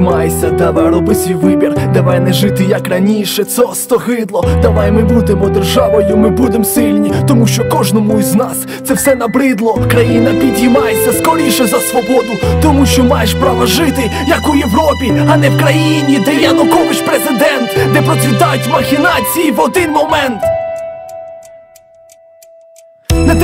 підіймайся, давай роби свій вибір, давай не жити як раніше, це остогидло. Давай ми будемо державою, ми будемо сильні, тому що кожному із нас це все набридло. Країна, підіймайся скоріше за свободу, тому що маєш право жити, як у Європі, а не в країні, де Янукович президент, де процвітають махінації в один момент.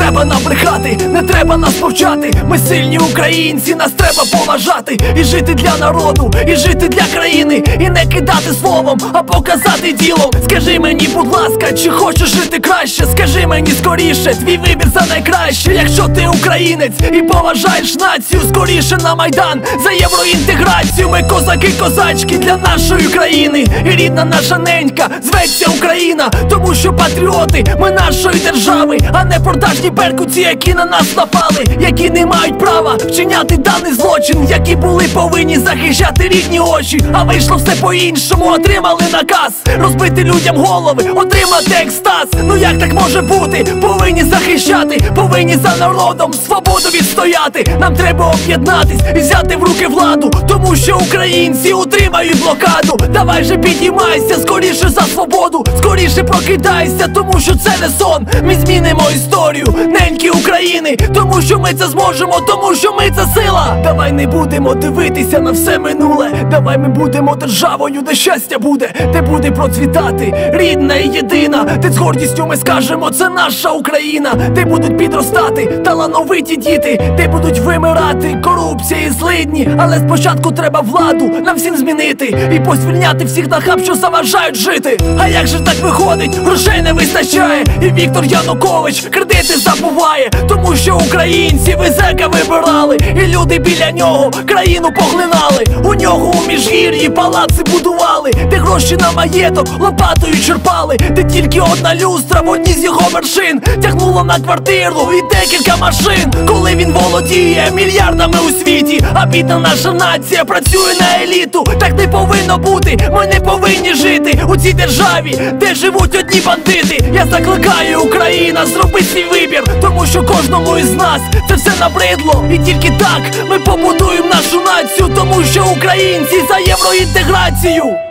Треба нам брехати, не треба нас повчати. Ми сильні українці, нас треба поважати і жити для народу, і жити для країни, і не кидати словом, а показати ділом. Скажи мені, будь ласка, чи хочеш жити краще? Скажи мені скоріше, твій вибір за найкраще. Якщо ти українець і поважаєш націю, скоріше на майдан за євроінтеграцію. Ми козаки, козачки для нашої країни. І рідна наша ненька зветься Україна, тому що патріоти ми нашої держави, а не продажні беркуті, які на нас напали, які не мають права вчиняти даний злочин, які були повинні захищати рідні очі. А вийшло все по-іншому, отримали наказ розбити людям голови, отримати екстаз. Ну як так може бути? Повинні захищати, повинні за народом свободу відстояти. Нам треба об'єднатись і взяти в руки владу, тому що українці утримають блокаду. Давай же підіймайся, скоріше за свободу, скоріше прокидайся, тому що це не сон. Ми змінимо історію, неньки України, тому що ми це зможемо, тому що ми це сила. Давай не будемо дивитися на все минуле. Давай ми будемо державою, де щастя буде, де буде процвітати рідна і єдина, де з гордістю ми скажемо, це наша Україна, де будуть підростати талановиті діти, де будуть вимирати корупція і злидні. Але спочатку треба владу нам всім змінити і позвільняти всіх нахаб, що заважають жити. А як же так виходить? Грошей не вистачає, і Віктор Янукович кредити забуває, тому що українці визека вибирали, і люди біля нього країну поглинали. У нього у міжгір'ї палаци будували, де гроші на маєток лопатою черпали, де тільки одна люстра в одній з його вершин тягнула на квартиру і декілька машин. Коли він володіє мільярдами у світі, а бідна наша нація працює на еліту. Так не повинно бути. Ми не повинні жити у цій державі, де живуть одні бандити. Я закликаю Україна, зроби свій вибір, тому що кожному із нас це все набридло. І тільки так ми побудуємо нашу націю, тому що українці за євроінтеграцію.